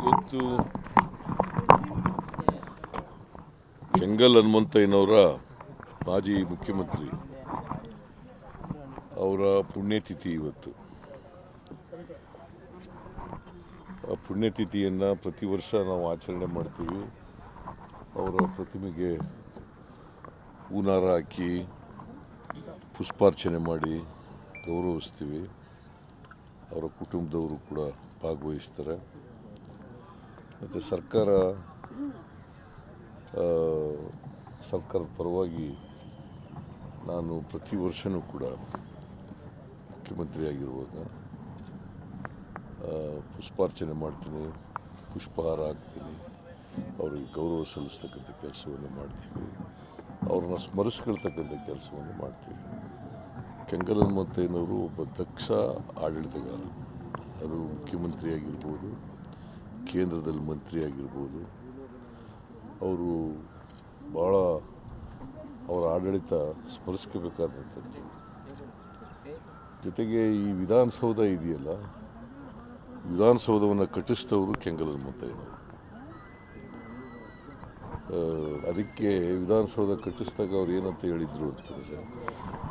ಇವತ್ತು ಕೆಂಗಲ್ ಹನುಮಂತಯ್ಯನವರ ಮಾಜಿ ಮುಖ್ಯಮಂತ್ರಿ ಅವರ ಪುಣ್ಯತಿಥಿ ಇವತ್ತು. ಆ ಪುಣ್ಯತಿಥಿಯನ್ನು ಪ್ರತಿ ವರ್ಷ ನಾವು ಆಚರಣೆ ಮಾಡ್ತೀವಿ. ಅವರ ಪ್ರತಿಮೆಗೆ ಹೂನಾರ ಹಾಕಿ ಪುಷ್ಪಾರ್ಚನೆ ಮಾಡಿ ಗೌರವಿಸ್ತೀವಿ. ಅವರ ಕುಟುಂಬದವರು ಕೂಡ ಭಾಗವಹಿಸ್ತಾರೆ. ಮತ್ತು ಸರ್ಕಾರ ಸರ್ಕಾರದ ಪರವಾಗಿ ನಾನು ಪ್ರತಿ ವರ್ಷವೂ ಕೂಡ ಮುಖ್ಯಮಂತ್ರಿಯಾಗಿರುವಾಗ ಪುಷ್ಪಾರ್ಚನೆ ಮಾಡ್ತೀನಿ, ಪುಷ್ಪಹಾರ ಹಾಕ್ತೀನಿ, ಅವರಿಗೆ ಗೌರವ ಸಲ್ಲಿಸ್ತಕ್ಕಂಥ ಕೆಲಸವನ್ನು ಮಾಡ್ತೀವಿ ಅವ್ರನ್ನ ಸ್ಮರಿಸ್ಕೊಳ್ತಕ್ಕಂಥ ಕೆಲಸವನ್ನು ಮಾಡ್ತೀವಿ ಕೆಂಗಲ್ ಹನುಮಂತಯ್ಯನವರು ಒಬ್ಬ ದಕ್ಷ ಆಡಳಿತಗಾರ. ಅದು ಮುಖ್ಯಮಂತ್ರಿ ಆಗಿರ್ಬೋದು ಕೇಂದ್ರದಲ್ಲಿ ಮಂತ್ರಿ ಆಗಿರ್ಬೋದು ಅವರು ಭಾಳ ಅವರ ಆಡಳಿತ ಸ್ಮರಿಸ್ಕೋಬೇಕಾದಂಥದ್ದು ಜೊತೆಗೆ ಈ ವಿಧಾನಸೌಧ ಇದೆಯಲ್ಲ ವಿಧಾನಸೌಧವನ್ನು ಕಟ್ಟಿಸಿದವರು ಕೆಂಗಲದ ಹನುಮಂತಯ್ಯನವರು ಆ, ಅದಕ್ಕೆ ವಿಧಾನಸೌಧ ಕಟ್ಟಿಸಿದಾಗ ಅವ್ರು ಏನಂತ ಹೇಳಿದರು ಅಂತಂದರೆ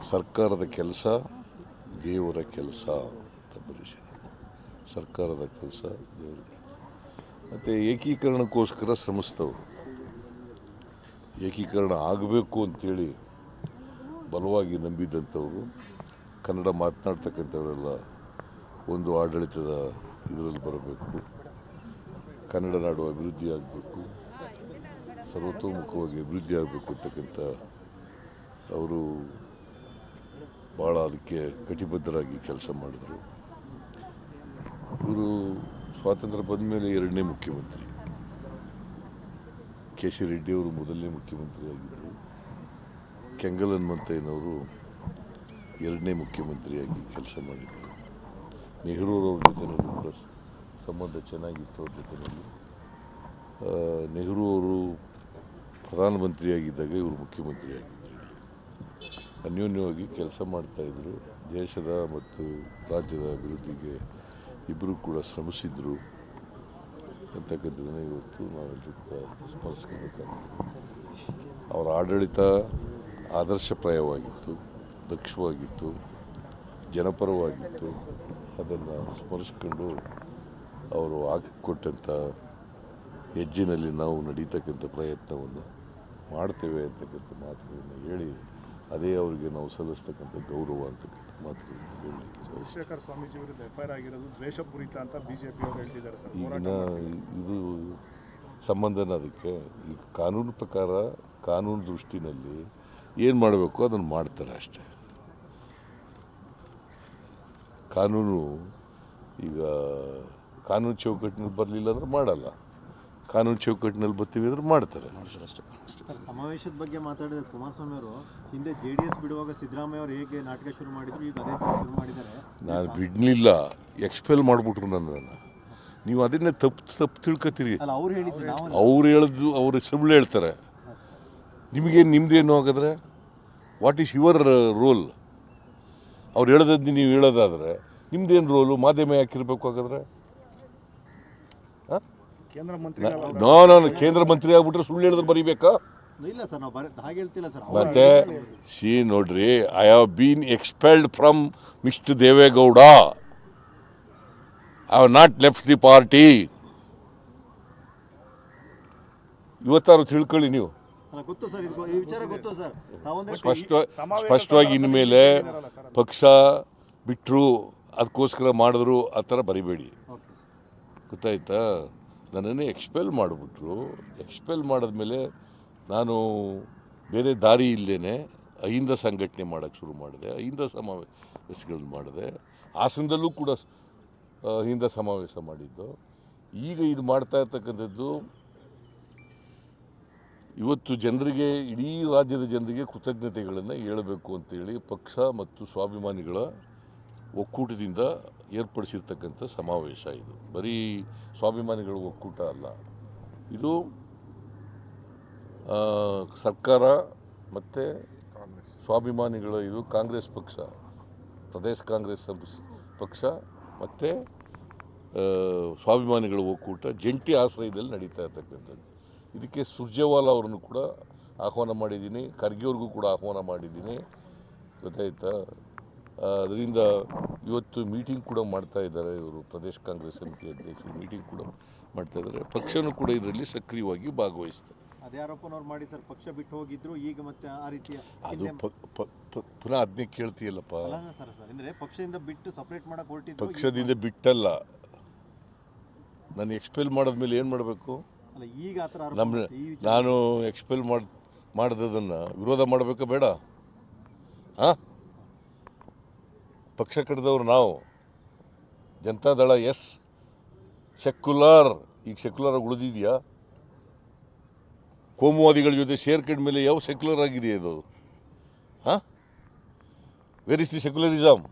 ಸರ್ಕಾರದ ಕೆಲಸ ದೇವರ ಕೆಲಸ ಅಂತ ಬರೀಸಿದ್ರು ಸರ್ಕಾರದ ಕೆಲಸ ದೇವರ ಕೆಲಸ. ಮತ್ತು ಏಕೀಕರಣಕ್ಕೋಸ್ಕರ ಶ್ರಮಿಸ್ತವರು ಏಕೀಕರಣ ಆಗಬೇಕು ಅಂತೇಳಿ ಬಲವಾಗಿ ನಂಬಿದ್ದಂಥವರು ಕನ್ನಡ ಮಾತನಾಡ್ತಕ್ಕಂಥವರೆಲ್ಲ ಒಂದು ಆಡಳಿತದ ಇದರಲ್ಲಿ ಬರಬೇಕು. ಕನ್ನಡ ನಾಡು ಅಭಿವೃದ್ಧಿ ಆಗಬೇಕು. ಸರ್ವತೋಮುಖವಾಗಿ ಅಭಿವೃದ್ಧಿ ಆಗಬೇಕು ಅಂತಕ್ಕಂಥ ಅವರು ಭಾಳ ಅದಕ್ಕೆ ಕಟಿಬದ್ಧರಾಗಿ ಕೆಲಸ ಮಾಡಿದರು. ಇವರು ಸ್ವಾತಂತ್ರ್ಯ ಬಂದ ಮೇಲೆ ಎರಡನೇ ಮುಖ್ಯಮಂತ್ರಿ. ಕೆ ಸಿ ರೆಡ್ಡಿಯವರು ಮೊದಲನೇ ಮುಖ್ಯಮಂತ್ರಿ ಆಗಿದ್ದರು ಕೆಂಗಲ್ ಹನುಮಂತಯ್ಯನವರು ಎರಡನೇ ಮುಖ್ಯಮಂತ್ರಿಯಾಗಿ ಕೆಲಸ ಮಾಡಿದರು. ನೆಹರೂರವ್ರ ಜೊತೆಯಲ್ಲಿ ಕೂಡ ಸಂಬಂಧ ಚೆನ್ನಾಗಿತ್ತು ಅವ್ರ ಜೊತೆಯಲ್ಲಿ ನೆಹರು ಅವರು ಪ್ರಧಾನಮಂತ್ರಿಯಾಗಿದ್ದಾಗ ಇವರು ಮುಖ್ಯಮಂತ್ರಿಯಾಗಿದ್ದರು ಅನ್ಯೋನ್ಯವಾಗಿ ಕೆಲಸ ಮಾಡ್ತಾಯಿದ್ರು ದೇಶದ ಮತ್ತು ರಾಜ್ಯದ ಅಭಿವೃದ್ಧಿಗೆ ಇಬ್ಬರು ಕೂಡ ಶ್ರಮಿಸಿದ್ರು. ಅಂತಕ್ಕಂಥದ್ದನ್ನು ಇವತ್ತು ನಾವೆಲ್ಲರೂ ಕೂಡ ಸ್ಮರಿಸ್ಕೋಬೇಕಾಗ್ತದೆ ಅವರ ಆಡಳಿತ ಆದರ್ಶಪ್ರಾಯವಾಗಿತ್ತು, ದಕ್ಷವಾಗಿತ್ತು, ಜನಪರವಾಗಿತ್ತು. ಅದನ್ನು ಸ್ಮರಿಸ್ಕೊಂಡು ಅವರು ಹಾಕಿಕೊಟ್ಟಂಥ ಹೆಜ್ಜಿನಲ್ಲಿ ನಾವು ನಡೀತಕ್ಕಂಥ ಪ್ರಯತ್ನವನ್ನು ಮಾಡ್ತೇವೆ ಅಂತಕ್ಕಂಥ ಮಾತುಗಳನ್ನು ಹೇಳಿ, ಅದೇ ಅವರಿಗೆ ನಾವು ಸಲ್ಲಿಸ್ತಕ್ಕಂಥ ಗೌರವ ಅಂತಕ್ಕಂಥ ಶೇಖರ್ ಸ್ವಾಮೀಜಿ ವಿರುದ್ಧ ಎಫ್ಐಆರ್ ಆಗಿರೋದು ದ್ವೇಷಪೂರಿತ ಅಂತ ಬಿಜೆಪಿ ಅವರು ಹೇಳ್ತಿದ್ದಾರೆ ಸರ್. ಈಗಿನ ಇದು ಸಂಬಂಧನ ಅದಕ್ಕೆ. ಈ ಕಾನೂನು ಪ್ರಕಾರ ಕಾನೂನು ದೃಷ್ಟಿನಲ್ಲಿ ಏನು ಮಾಡಬೇಕು ಅದನ್ನು ಮಾಡ್ತಾರೆ ಅಷ್ಟೇ. ಕಾನೂನು ಈಗ ಕಾನೂನು ಚೌಕಟ್ಟಿನಲ್ಲಿ ಬರಲಿಲ್ಲ ಅಂದ್ರೆ ಮಾಡಲ್ಲ. ಕಾನೂನು ಚೌಕಟ್ಟಿನಲ್ಲಿ ಬರ್ತೀವಿ ಅಂದ್ರೆ ಮಾಡ್ತಾರೆ. ಅಷ್ಟೇ ಸರ್ ಸಮಾವೇಶದ ಬಗ್ಗೆ ಮಾತಾಡಿದ ಕುಮಾರಸ್ವಾಮಿ ಅವರು ಹಿಂದೆ ಜೆ ಡಿ ಎಸ್ ಬಿಡುವಾಗ ಸಿದ್ದರಾಮಯ್ಯ ಅವರು ಹೇಗೆ ನಾಟಕ ಶುರು ಮಾಡಿದ್ರು ಈಗ ಅದೇ ಶುರು ಮಾಡಿದ್ದಾರೆ. ನಾನು ಬಿಡಲಿಲ್ಲ ಎಕ್ಸ್ಪೆಲ್ ಮಾಡಿಬಿಟ್ರು ನನ್ನನ್ನು. ನೀವು ಅದನ್ನೇ ತಪ್ಪು ತಪ್ಪು ತಿಳ್ಕೊತೀರಿ. ಅಲ್ಲ ಅವ್ರು ಹೇಳಿದ್ರು ನಾವು ಅವ್ರು ಹೇಳಿದ್ದು ಅವ್ರು ಸುಳ್ಳು ಹೇಳ್ತಾರೆ. ನಿಮಗೇನು ನಿಮ್ಮದೇನು ಹಾಗಾದ್ರೆ? ವಾಟ್ ಈಸ್ ಯುವರ್ ರೋಲ್ ಅವ್ರು ಹೇಳದದ್ದು ನೀವು ಹೇಳೋದಾದ್ರೆ ನಿಮ್ದೇನು ರೋಲು ಮಾಧ್ಯಮ ಯಾಕಿರಬೇಕು ಹಾಗಾದ್ರೆ? ಕೇಂದ್ರ ಮಂತ್ರಿ ನೋ ನಾನು ಕೇಂದ್ರ ಮಂತ್ರಿ ಆಗ್ಬಿಟ್ರೆ ಸುಳ್ಳು ಹೇಳಿದ್ರೆ ಬರೀಬೇಕಾ? ಇಲ್ಲ ಸರ್ ನಾವು ಹಾಗೆ ಹೇಳ್ತಿಲ್ಲ ಸರ್. ಮತ್ತೆ ಸಿ ನೋಡ್ರಿ I have been expelled from mister Deve Gowda. I have not left the party ಇವತ್ತಾರು ತಿಳ್ಕೊಳ್ಳಿ ನೀವು. ಸ್ಪಷ್ಟ ಸ್ಪಷ್ಟವಾಗಿ ಇನ್ಮೇಲೆ ಪಕ್ಷ ಬಿಟ್ಟರು ಅದಕ್ಕೋಸ್ಕರ ಮಾಡಿದ್ರು ಆ ಥರ ಬರಿಬೇಡಿ. ಗೊತ್ತಾಯ್ತಾ? ನನ್ನನ್ನು ಎಕ್ಸ್ಪೆಲ್ ಮಾಡಿಬಿಟ್ರು. ಎಕ್ಸ್ಪೆಲ್ ಮಾಡಿದ್ಮೇಲೆ ನಾನು ಬೇರೆ ದಾರಿ ಇಲ್ಲದೇ ಅಹಿಂದ ಸಂಘಟನೆ ಮಾಡೋಕ್ಕೆ ಶುರು ಮಾಡಿದೆ. ಅಹಿಂದ ಸಮಾವೇಶಗಳನ್ನ ಮಾಡಿದೆ. ಹಾಸನದಲ್ಲೂ ಕೂಡ ಅಹಿಂದ ಸಮಾವೇಶ ಮಾಡಿದ್ದು. ಈಗ ಇದು ಮಾಡ್ತಾ ಇರ್ತಕ್ಕಂಥದ್ದು ಇವತ್ತು ಜನರಿಗೆ, ಇಡೀ ರಾಜ್ಯದ ಜನರಿಗೆ ಕೃತಜ್ಞತೆಗಳನ್ನು ಹೇಳಬೇಕು ಅಂತೇಳಿ ಪಕ್ಷ ಮತ್ತು ಸ್ವಾಭಿಮಾನಿಗಳ ಒಕ್ಕೂಟದಿಂದ ಏರ್ಪಡಿಸಿರ್ತಕ್ಕಂಥ ಸಮಾವೇಶ ಇದು. ಬರೀ ಸ್ವಾಭಿಮಾನಿಗಳ ಒಕ್ಕೂಟ ಅಲ್ಲ. ಇದು ಸರ್ಕಾರ ಮತ್ತು ಸ್ವಾಭಿಮಾನಿಗಳ ಇದು ಕಾಂಗ್ರೆಸ್ ಪಕ್ಷ ಪ್ರದೇಶ ಕಾಂಗ್ರೆಸ್ ಪಕ್ಷ ಮತ್ತು ಸ್ವಾಭಿಮಾನಿಗಳ ಒಕ್ಕೂಟ ಜಂಟಿ ಆಶ್ರಯದಲ್ಲಿ ನಡೀತಾ ಇರ್ತಕ್ಕಂಥದ್ದು. ಇದಕ್ಕೆ ಸುರ್ಜೇವಾಲಾ ಅವರನ್ನು ಕೂಡ ಆಹ್ವಾನ ಮಾಡಿದ್ದೀನಿ ಖರ್ಗೆ ಅವ್ರಿಗೂ ಕೂಡ ಆಹ್ವಾನ ಮಾಡಿದ್ದೀನಿ. ಗೊತ್ತಾಯ್ತಾ? ಅದರಿಂದ ಇವತ್ತು ಮೀಟಿಂಗ್ ಕೂಡ ಮಾಡ್ತಾ ಇದ್ದಾರೆ ಇವರು ಪ್ರದೇಶ ಕಾಂಗ್ರೆಸ್ ಸಮಿತಿ ಅಧ್ಯಕ್ಷರು. ಮೀಟಿಂಗ್ ಕೂಡ ಮಾಡ್ತಾ ಇದ್ದಾರೆ. ಪಕ್ಷನೂ ಕೂಡ ಇದರಲ್ಲಿ ಸಕ್ರಿಯವಾಗಿ ಭಾಗವಹಿಸ್ತಾರೆ ಅದೇ ಆರೋಪನವ್ರು ಮಾಡಿ ಸರ್ ಪಕ್ಷ ಬಿಟ್ಟು ಹೋಗಿದ್ರು ಈಗ ಮತ್ತೆ ಆ ರೀತಿಯ ಅದು ಪುನಃ ಅದನ್ನೇ ಕೇಳ್ತೀಯಲ್ಲಪ್ಪ. ಸರ್ ಸರ್ ಅಂದ್ರೆ ಪಕ್ಷದಿಂದ ಬಿಟ್ಟು ಸಪ್ರೇಟ್ ಮಾಡಕ್ ಹೊರಟಿದ್ರು ಪಕ್ಷದಿಂದ ಬಿಟ್ಟಲ್ಲ. ನಾನು ಎಕ್ಸ್ಪೆಲ್ ಮಾಡಿದ್ಮೇಲೆ ಏನು ಮಾಡಬೇಕು? ಅಲ್ಲ ಈಗ ಆತರ ಆರೋಪ ನಮ್ಮ ನಾನು ಎಕ್ಸ್ಪೆಲ್ ಮಾಡಿ ಮಾಡಿದ್ದನ್ನು ವಿರೋಧ ಮಾಡಬೇಕಾ ಬೇಡ? ಹಾಂ? ಪಕ್ಷ ಕಟ್ಟಿದವ್ರು ನಾವು. ಜನತಾದಳ ಎಸ್. ಸೆಕ್ಯುಲರ್. ಈಗ ಸೆಕ್ಯುಲರ್ ಆಗಿ ಉಳಿದಿದೆಯಾ? ಕೋಮುವಾದಿಗಳ ಜೊತೆ ಸೇರ್ಕೊಂಡ ಮೇಲೆ ಯಾವ ಸೆಕ್ಯುಲರ್ ಆಗಿದೆ ಅದು? ಹಾಂ? ವೆರ್ ಇಸ್ ದಿ ಸೆಕ್ಯುಲರಿಸಮ್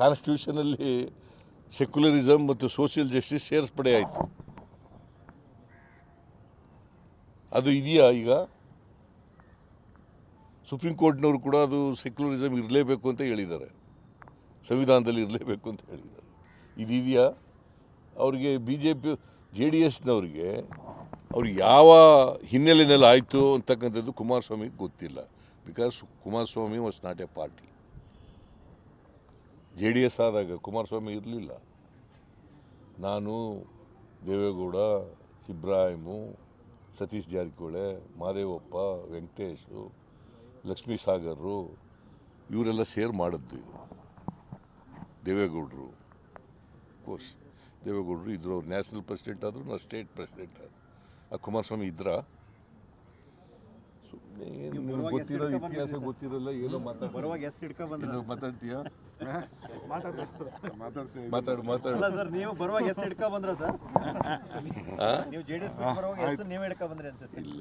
ಕಾನ್ಸ್ಟಿಟ್ಯೂಷನಲ್ಲಿ ಸೆಕ್ಯುಲರಿಸಮ್ ಮತ್ತು ಸೋಷಿಯಲ್ ಜಸ್ಟಿಸ್ ಸೇರ್ಸ್ಪಡೆ ಆಯಿತು ಅದು ಇದೆಯಾ ಈಗ? ಸುಪ್ರೀಂ ಕೋರ್ಟ್ನವರು ಕೂಡ ಅದು ಸೆಕ್ಯುಲರಿಸಮ್ ಇರಲೇಬೇಕು ಅಂತ ಹೇಳಿದ್ದಾರೆ. ಸಂವಿಧಾನದಲ್ಲಿ ಇರಲೇಬೇಕು ಅಂತ ಹೇಳಿದ್ದಾರೆ. ಇದಿದೆಯಾ? ಅವರಿಗೆ B J P J D ಎಸ್ನವ್ರಿಗೆ ಅವ್ರು ಯಾವ ಹಿನ್ನೆಲೆಯಲ್ಲಿ ಆಯಿತು ಅಂತಕ್ಕಂಥದ್ದು ಕುಮಾರಸ್ವಾಮಿಗೆ ಗೊತ್ತಿಲ್ಲ. Because Kumaraswamy was not a party. J D S ಆದಾಗ ಕುಮಾರಸ್ವಾಮಿ ಇರಲಿಲ್ಲ. ನಾನು ದೇವೇಗೌಡ, ಇಬ್ರಾಹಿಮು, ಸತೀಶ್ ಜಾರಕಿಹೊಳಿ, ಮಾದೇವಪ್ಪ, ವೆಂಕಟೇಶು ಲಕ್ಷ್ಮೀ ಸಾಗರ್ರು ಇವರೆಲ್ಲ ಸೇರ್ ಮಾಡಿದ್ದು ಇದು. ದೇವೇಗೌಡರು ಕೋರ್ಸ್ ದೇವೇಗೌಡರು ಇದ್ರು ಅವ್ರು ನ್ಯಾಷನಲ್ ಪ್ರೆಸಿಡೆಂಟ್ ಆದರು ನಾವು ಸ್ಟೇಟ್ ಪ್ರೆಸಿಡೆಂಟ್ ಆದರು. ಆ ಕುಮಾರಸ್ವಾಮಿ ಇದ್ರ. ಸುಮ್ಮನೆ ಗೊತ್ತಿರೋ ಇತಿಹಾಸ ಗೊತ್ತಿರಲ್ಲ ಏನೋ ಮಾತಾಡ್ತೀಯ? ಮಾತಾಡು ಮಾತಾಡು. ಅಲ್ಲ ಸರ್ ನೀವು ಬರುವಾಗ ಎಸ್ ಹಿಡ್ಕೊ ಬಂದ್ರ ಸರ್? ನೀವು ಜೆಡಿಎಸ್ ಬರುವಾಗ ಎಸ್ ನೀವು ಹಿಡ್ಕೊ ಬಂದ್ರಿ ಅನ್ಸುತ್ತೆ. ಇಲ್ಲ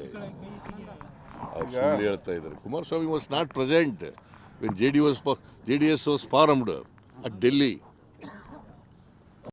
ಅವ್ರು ಸುಳ್ಳು ಹೇಳ್ತಾ ಇದ್ದಾರೆ. Kumaraswamy was not present when J D was J D S was formed at Delhi